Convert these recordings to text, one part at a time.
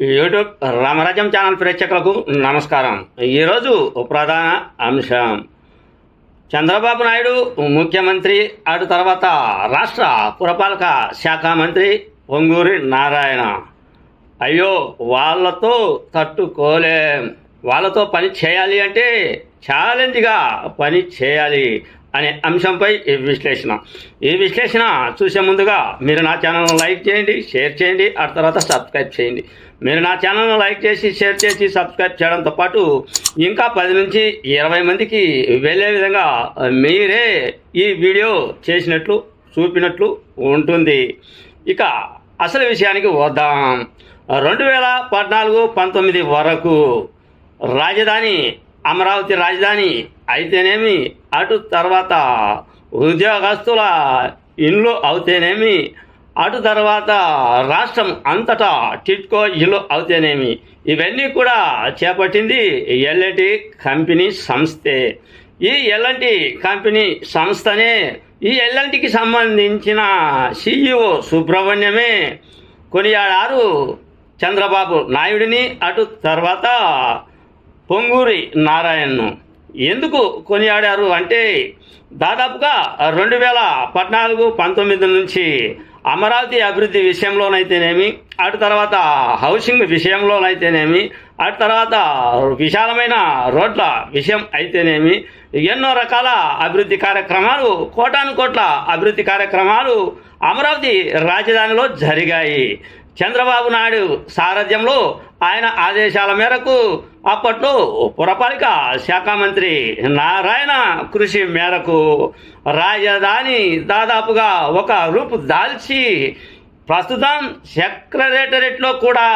YouTube రామరాజ్యం channel ప్రేక్షకులకు నమస్కారం. ఈరోజు ప్రధాన అంశం. చంద్రబాబు నాయుడు ముఖ్యమంత్రి అటు తర్వాత రాష్ట్ర పురపాలక శాఖ మంత్రి పొంగూరి నారాయణ. అయ్యో వాళ్ళతో తట్టుకోలేం. వాళ్ళతో పని చేయాలి అంటే ఛాలెంజ్గా పని చేయాలి. అనే అంశంపై ఈ విశ్లేషణ. ఈ విశ్లేషణ చూసే ముందుగా మీరు నా ఛానల్ను లైక్ చేయండి షేర్ చేయండి ఆ తర్వాత సబ్స్క్రైబ్ చేయండి. మీరు నా ఛానల్ను లైక్ చేసి షేర్ చేసి సబ్స్క్రైబ్ చేయడంతో పాటు ఇంకా పది నుంచి ఇరవై మందికి వెళ్ళే విధంగా మీరే ఈ వీడియో చేసినట్లు చూపినట్లు ఉంటుంది. ఇక అసలు విషయానికి వద్దాం. రెండు వేల పద్నాలుగు పంతొమ్మిది వరకు రాజధాని అమరావతి రాజధాని అయితేనేమి? అటు తర్వాత ఉద్యోగస్తుల ఇండ్లు అవుతేనేమి? అటు తర్వాత రాష్ట్రం అంతటా టిట్కో ఇల్లు అవుతేనేమి? ఇవన్నీ కూడా చేపట్టింది ఎల్ఎన్టి కంపెనీ సంస్థే. ఈ ఎల్ఎన్టి కంపెనీ సంస్థనే ఈ ఎల్ఎన్టీకి సంబంధించిన సిఇఓ సుబ్రహ్మణ్యమే కొనియాడారు చంద్రబాబు నాయుడిని అటు తర్వాత పొంగూరి నారాయణను. ఎందుకు కొనియాడారు అంటే దాదాపుగా రెండు వేల పద్నాలుగు పంతొమ్మిది నుంచి అమరావతి అభివృద్ధి విషయంలోనైతేనేమి అటు తర్వాత హౌసింగ్ విషయంలోనైతేనేమి అటు తర్వాత విశాలమైన రోడ్ల విషయం అయితేనేమి ఎన్నో రకాల అభివృద్ధి కార్యక్రమాలు కోటాను కోట్ల అభివృద్ధి కార్యక్రమాలు అమరావతి రాజధానిలో జరిగాయి. చంద్రబాబు నాయుడు సారథ్యంలో ఆయన ఆదేశాల మేరకు అప్పట్లో పురపాలిక శాఖ మంత్రి నారాయణ కృషి మేరకు రాజధాని దాదాపుగా ఒక రూపు దాల్చి ప్రస్తుతం సెక్రటరేటరేట్లో కూడా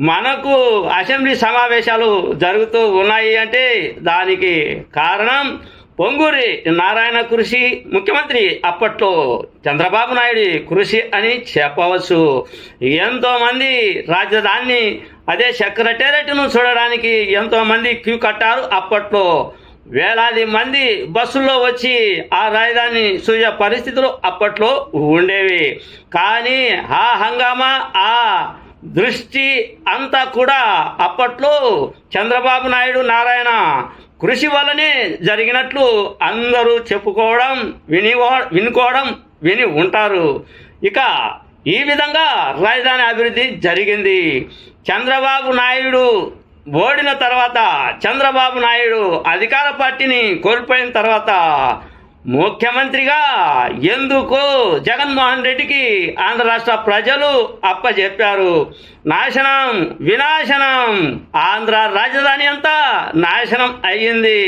మనకు అసెంబ్లీ సమావేశాలు జరుగుతూ ఉన్నాయి అంటే దానికి కారణం పొంగూరి నారాయణ కృషి ముఖ్యమంత్రి అప్పట్లో చంద్రబాబు నాయుడి కృషి అని చెప్పవచ్చు. ఎంతోమంది రాజధానిని అదే సెక్రటేరియట్ను చూడడానికి ఎంతోమంది క్యూ కట్టారు. అప్పట్లో వేలాది మంది బస్సుల్లో వచ్చి ఆ రాజధాని చూసే పరిస్థితులు అప్పట్లో ఉండేవి. కానీ ఆ హంగామా ఆ దృష్టి అంతా కూడా అప్పట్లో చంద్రబాబు నాయుడు నారాయణ కృషి వల్లనే జరిగినట్లు అందరూ చెప్పుకోవడం విని వినుకోవడం విని ఉంటారు. ఇక ఈ విధంగా రాజధాని అభివృద్ధి జరిగింది. చంద్రబాబు నాయుడు ఓడిన తర్వాత చంద్రబాబు నాయుడు అధికార పార్టీని కోల్పోయిన తర్వాత ముఖ్యమంత్రిగా ఎందుకు జగన్మోహన్ రెడ్డికి ఆంధ్ర రాష్ట్ర ప్రజలు అప్పచెప్పారు నాశనం వినాశనం ఆంధ్ర రాజధాని అంతా నాశనం అయ్యింది.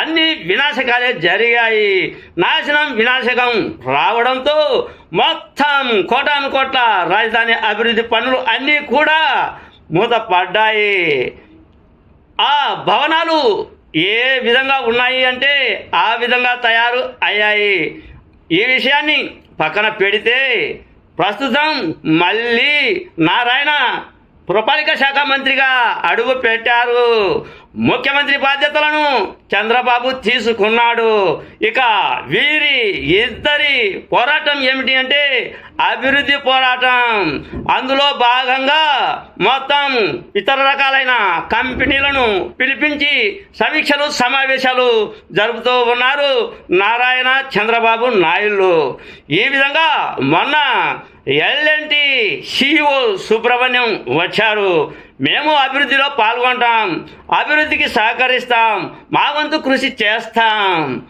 అన్ని వినాశకాలే జరిగాయి. నాశనం వినాశకం రావడంతో మొత్తం కోటాను కోట్ల రాజధాని అభివృద్ధి పనులు అన్నీ కూడా మూతపడ్డాయి. ఆ భవనాలు ఏ విధంగా ఉన్నాయి అంటే ఆ విధంగా తయారు అయ్యాయి. ఈ విషయాన్ని పక్కన పెడితే ప్రస్తుతం మళ్ళీ నారాయణ పురపాలిక శాఖ మంత్రిగా అడుగు పెట్టారు. ముఖ్యమంత్రి బాధ్యతలను చంద్రబాబు తీసుకున్నాడు. ఇక వీరి ఇద్దరి పోరాటం ఏమిటి అంటే అభివృద్ధి పోరాటం. అందులో భాగంగా మొత్తం ఇతర రకాలైన కంపెనీలను పిలిపించి సమీక్షలు సమావేశాలు జరుపుతూ ఉన్నారు నారాయణ చంద్రబాబు నాయుళ్ళు ఈ విధంగా మొన్న ఎల్ఎన్టి సిఇఓ సుబ్రహ్మణ్యం వచ్చారు. మేము అభివృద్ధిలో పాల్గొంటాం. అభివృద్ధికి సహకరిస్తాం. మా వంతు కృషి చేస్తాం.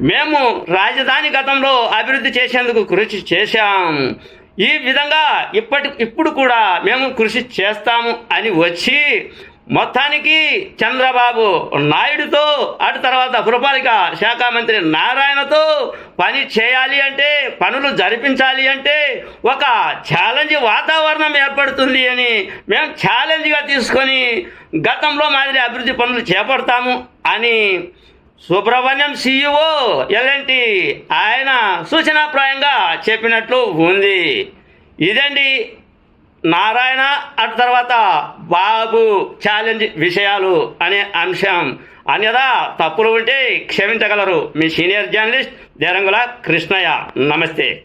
మేము రాజధాని గతంలో అభివృద్ధి చేసేందుకు కృషి చేశాం. ఈ విధంగా ఇప్పటి ఇప్పుడు కూడా మేము కృషి చేస్తాము అని వచ్చి మొత్తానికి చంద్రబాబు నాయుడుతో అటు తర్వాత పురపాలిక శాఖ మంత్రి నారాయణతో పని చేయాలి అంటే పనులు జరిపించాలి అంటే ఒక ఛాలెంజ్ వాతావరణం ఏర్పడుతుంది అని మేము ఛాలెంజ్గా తీసుకొని గతంలో మాదిరి అభివృద్ధి పనులు చేపడతాము అని సుబ్రహ్మణ్యం సీఈఓ ఎలాంటి ఆయన సూచనాప్రాయంగా చెప్పినట్లు ఉంది. ఇదండి నారాయణ అటు తర్వాత బాబు ఛాలెంజ్ విషయాలు అనే అంశం. అన్యదా తప్పులు ఉంటే క్షమించగలరు. మీ సీనియర్ జర్నలిస్ట్ దేరంగుల కృష్ణయ్య. నమస్తే.